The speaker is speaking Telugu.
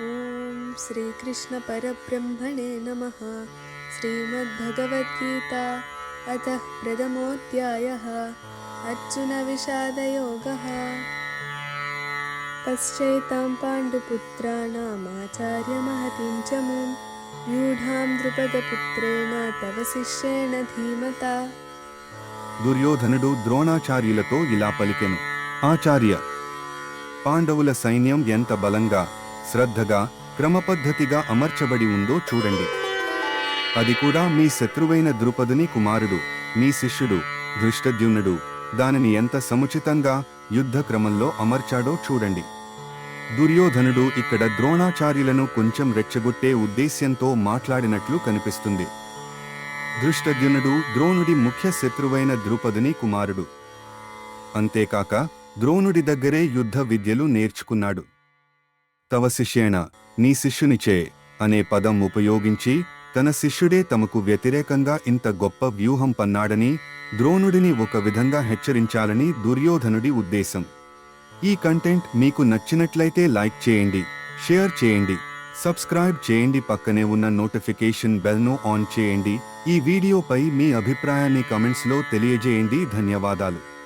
ఓం శ్రీకృష్ణ పరబ్రహ్మణే నమ. శ్రీమద్భగవద్గీత అత ప్రథమోధ్యాయ. అర్జున విషాదయోగ. పశ్చైతాం పాండుపుత్రాణమాచార్యమహతిం చ మూం వ్యూఢాం ద్రుపదపుత్రేణ తవ శిష్యేణ ధీమత. దుర్యోధనుడు ద్రోణాచార్యులతో ఇలా పలికెను. ఆచార్య పాండవుల సైన్యం ఎంత బలంగా శ్రద్ధగా క్రమపద్ధతిగా అమర్చబడి ఉందో చూడండి. అది కూడా మీ శత్రువైన ద్రుపదుని కుమారుడు మీ శిష్యుడు ధృష్టద్యుమ్నుడు. దానిని ఎంత సముచితంగా యుద్ధ క్రమంలో అమర్చాడో చూడండి. దుర్యోధనుడు ఇక్కడ ద్రోణాచార్యులను కొంచెం రెచ్చగొట్టే ఉద్దేశ్యంతో మాట్లాడినట్లు కనిపిస్తుంది. ధృష్టద్యునుడు ద్రోణుడి ముఖ్య శత్రువైన ద్రుపదుని కుమారుడు. అంతేకాక ద్రోణుడి దగ్గరే యుద్ధ విద్యలు నేర్చుకున్నాడు. తవ శిష్యేణ నీ శిష్యునిచే అనే పదం ఉపయోగించి తన శిష్యుడే తమకు వ్యతిరేకంగా ఇంత గొప్ప వ్యూహం పన్నాడని ద్రోణుడిని ఒక విధంగా హెచ్చరించాలని దుర్యోధనుడి ఉద్దేశం. ఈ కంటెంట్ మీకు నచ్చినట్లయితే లైక్ చేయండి షేర్ చేయండి సబ్స్క్రైబ్ చేయండి పక్కనే ఉన్న నోటిఫికేషన్ బెల్ను ఆన్ చేయండి. ఈ వీడియోపై మీ అభిప్రాయాన్ని కమెంట్స్లో తెలియజేయండి. ధన్యవాదాలు.